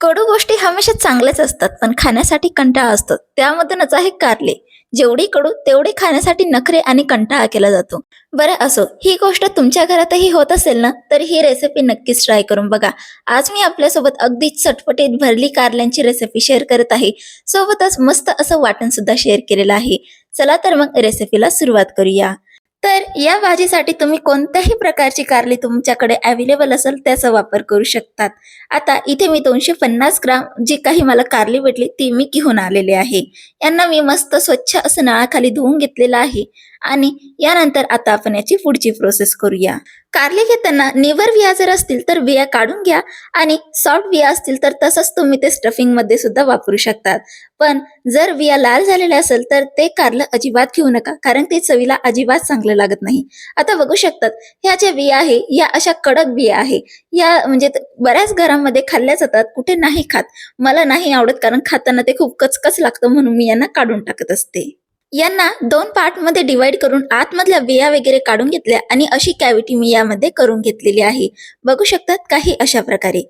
कडू गोष्टी हमेशा चांगल्याच असतात पण खाण्यासाठी कंटाळा असतो. त्यामधूनच आहे कारले. जेवढी कडू तेवढी खाण्यासाठी नखरे आणि कंटाळा केला जातो. बरं असो ही गोष्ट तुमच्या घरातही होत असेल ना तर ही रेसिपी नक्कीच ट्राय करून बघा. आज मी आपल्यासोबत अगदी चटपटीत भरली कारल्यांची रेसिपी शेअर करत आहे. सोबतच मस्त असं वाटण सुद्धा शेअर केलेलं आहे. चला तर मग रेसिपीला सुरुवात करूया. तर या भाजीसाठी तुम्ही कोणत्याही प्रकारची कारली तुमच्याकडे अवेलेबल असेल त्याचा वापर करू शकतात. आता इथे मी दोनशे पन्नास ग्राम जी काही मला कारली भेटली ती मी घेऊन आलेली आहे. यांना मी मस्त स्वच्छ असं नळाखाली धुवून घेतलेलं आहे. आणि यानंतर आता आपण याची पुढची प्रोसेस करूया. कारले घेताना निवर विया जर असतील तर बिया काढून घ्या आणि सॉफ्ट विया असतील तर तसंच तुम्ही ते स्टफिंगमध्ये सुद्धा वापरू शकतात पण जर बिया लाल झालेल्या असेल तर ते कारलं अजिबात घेऊ नका कारण ते चवीला अजिबात चांगलं लागत नाही. आता बघू शकतात ह्या ज्या बिया आहे या अशा कडक बिया आहे. या म्हणजे बऱ्याच घरांमध्ये खाल्ल्या जातात कुठे नाही खात. मला नाही आवडत कारण खाताना ते खूप कचकच लागतं म्हणून मी यांना काढून टाकत असते. यांना दोन पार्टमध्ये डिवाइड करून आतमधल्या बिया वगैरे काढून घेतल्या आणि अशी कॅव्हिटी मी यामध्ये करून घेतलेली आहे. बघू शकतात काही अशा प्रकारे.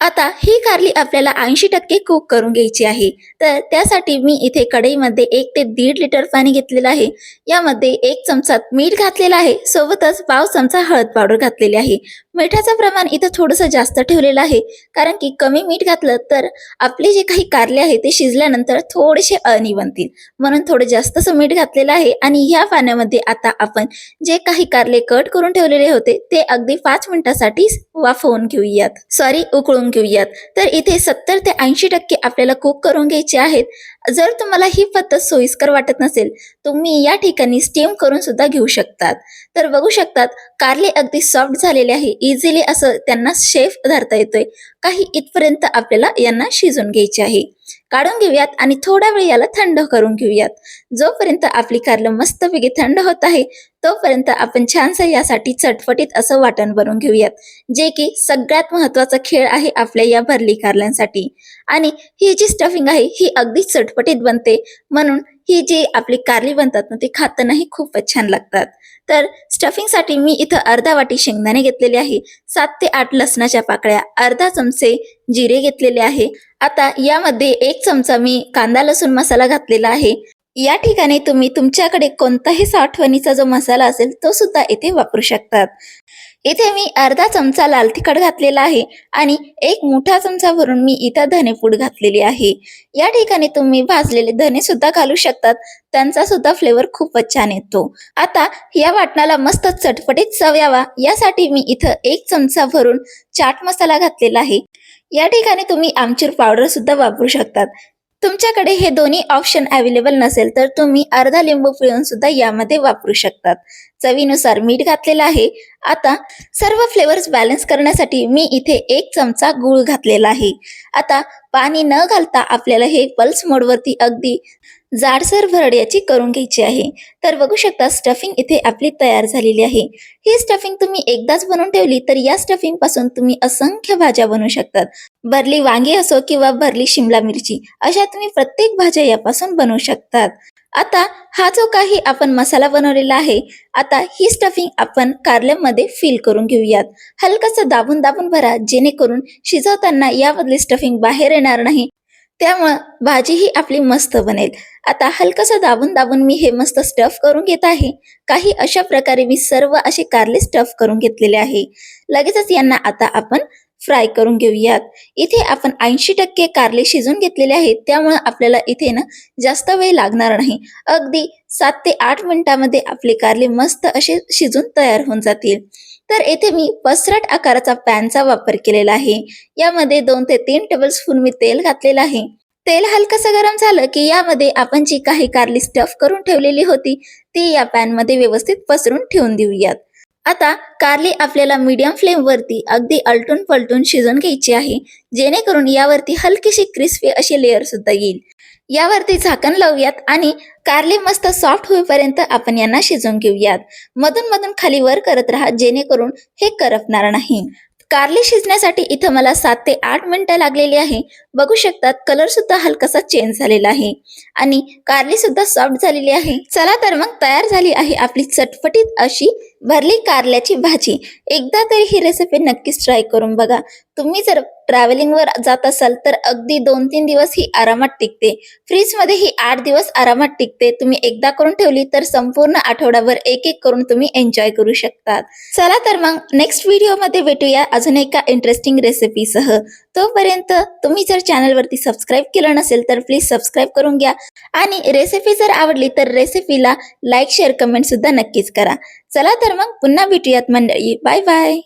आता ही कारली आपल्याला ऐंशी टक्के कुक करून घ्यायची आहे. तर त्यासाठी मी इथे कढईमध्ये एक ते दीड लिटर पाणी घेतलेलं आहे. यामध्ये एक चमचा मीठ घातलेला आहे. सोबतच पाव चमचा हळद पावडर घातलेली आहे. मिठाचं प्रमाण इथं थोडंसं जास्त ठेवलेलं आहे. कारण की कमी मीठ घातलं तर आपले जे काही कारले आहे ते शिजल्यानंतर थोडेसे अळणी बनतील म्हणून थोडं जास्तच मीठ घातलेलं आहे आणि ह्या पाण्यामध्ये आता आपण जे काही कारले कट करून ठेवलेले होते ते अगदी पाच मिनिटासाठी वाफवून घेऊयात. सॉरी उकळून घेऊयात. तर इथे सत्तर ते ऐंशी टक्के आपल्याला कुक करून घ्यायचे आहेत. जर तुम्हाला ही पद्धत सोयीस्कर वाटत नसेल तुम्ही या ठिकाणी स्टीम करून सुद्धा घेऊ शकतात. तर बघू शकतात कारले अगदी सॉफ्ट झालेले आहे. इझिली असं त्यांना शेफ धरता येतोय. काही इथपर्यंत आपल्याला यांना शिजून घ्यायचे आहे. काढून घेऊयात आणि थोडा वेळ याला थंड करून घेऊयात. जोपर्यंत आपली कारलं मस्तपैकी थंड होत आहे तोपर्यंत आपण छानसं यासाठी चटपटीत असं वाटण बनवून घेऊयात जे की सगळ्यात महत्त्वाचा खेळ आहे आपल्या या भरली कारल्यांसाठी. आणि ही जी स्टफिंग आहे ही अगदी चटपटीत बनते. म्हणून ही जी आपली कारली बनतात ना ती खातानाही खूपच छान लागतात. तर स्टफिंगसाठी मी इथं अर्धा वाटी शेंगदाणे घेतलेले आहे. सात ते आठ लसणाच्या पाकळ्या अर्धा चमचे जिरे घेतलेले आहे. आता यामध्ये एक चमचा मी कांदा लसूण मसाला घातलेला आहे. या ठिकाणी तुम्ही तुमच्याकडे कोणताही साठवणीचा जो मसाला असेल तो सुद्धा इथे वापरू शकतात. इथे मी अर्धा चमचा लाल तिखट घातलेला आहे आणि एक मोठा चमचा भरून मी इथं धनेपूड घातलेली आहे. या ठिकाणी तुम्ही भाजलेले धने सुद्धा घालू शकतात. त्यांचा सुद्धा फ्लेवर खूपच छान येतो. आता या वाटणाला मस्त चटपटीत चव यावा. यासाठी मी इथं एक चमचा भरून चाट मसाला घातलेला आहे. या ठिकाणी तुम्ही आमचूर पावडर सुद्धा वापरू शकतात. तुमच्याकडे हे दोन्ही ऑप्शन अवेलेबल नसेल तर तुम्ही अर्धा लिंबू पिळून सुद्धा यामध्ये वापरू शकतात. चवीनुसार मीठ घातलेलं आहे. आता सर्व फ्लेवर्स बॅलन्स करण्यासाठी मी इथे एक चमचा गूळ घातलेला आहे. आता पाणी न घालता आपल्याला हे पल्स मोडवरती अगदी जाडसर भरड्याची करून घ्यायची आहे. तर बघू शकता स्टफिंग इथे आपली तयार झालेली आहे. ही स्टफिंग तुम्ही एकदाच बनवून ठेवली तर या स्टफिंगपासून तुम्ही असंख्य भाज्या बनवू शकतात. भरली वांगी असो किंवा भरली शिमला मिरची अशा तुम्ही प्रत्येक भाज्या यापासून बनवू शकतात. आता हा जो काही आपण मसाला बनवलेला आहे आता ही स्टफिंग आपण कारल्यामध्ये फिल करून घेऊयात. हलकसं दाबून दाबून भरा जेणेकरून शिजवताना यामधली स्टफिंग बाहेर येणार नाही. त्यामुळं भाजी ही आपली मस्त बनेल. आता हलकसं दाबून दाबून मी हे मस्त स्टफ करून घेत आहे. काही अशा प्रकारे मी सर्व असे कारले स्टफ करून घेतलेले आहे. लगेचच यांना आता आपण फ्राय करून घेऊयात. इथे आपण ऐंशी टक्के कारले शिजून घेतलेले आहेत. त्यामुळे आपल्याला इथे ना जास्त वेळ लागणार नाही. अगदी सात ते आठ मिनिटामध्ये आपले कारले मस्त असे शिजून तयार होऊन जातील. तर येथे मी पसरट आकाराचा पॅनचा वापर केलेला आहे. यामध्ये दोन ते तीन टेबलस्पून मी तेल घातलेलं आहे. तेल हलकसं गरम झालं की यामध्ये आपण जी काही कारली स्टफ करून ठेवलेली होती ती या पॅनमध्ये व्यवस्थित पसरून ठेवून देऊयात. आता कारली आपल्याला मीडियम फ्लेम वरती अगदी अलटून पलटून शिजून घ्यायची आहे. जेणेकरून यावरती हलकीशी क्रिस्पी अशी लेअर सुद्धा येईल. यावरती झाकण लावूयात आणि कारले मस्त सॉफ्ट होईपर्यंत आपण यांना शिजवून घेऊयात. मधून मधून खाली वर करत राहा जेणेकरून हे करपणार नाही. कारली शिजण्यासाठी इथं मला सात ते आठ मिनिटं लागलेली आहे. बघू शकतात कलर सुद्धा हलकासा चेंज झालेला आहे. आणि कारली सुद्धा सॉफ्ट झालेली आहे. चला तर मग तयार झाली आहे आपली चटपटीत अशी भरली कारल्याची भाजी. एकदा तरी ही रेसिपी नक्कीच ट्राय करून बघा. तुम्ही जर ट्रॅव्हलिंगवर जात असाल तर अगदी दोन तीन दिवस ही आरामात टिकते. फ्रीजमध्ये ही आठ दिवस आरामात टिकते. तुम्ही एकदा करून ठेवली तर संपूर्ण आठवड्यावर एक एक करून तुम्ही एन्जॉय करू शकतात चला तर मग नेक्स्ट व्हिडिओमध्ये भेटूया अजून एका इंटरेस्टिंग रेसिपीसह तोपर्यंत तुम्ही जर चॅनलवरती सबस्क्राईब केलं नसेल तर प्लीज सबस्क्राईब करून घ्या. आणि रेसिपी जर आवडली तर रेसिपीला लाईक शेअर कमेंट सुद्धा नक्कीच करा. चला तर मग पुन्हा भेटूयात मंडळी. Bye bye.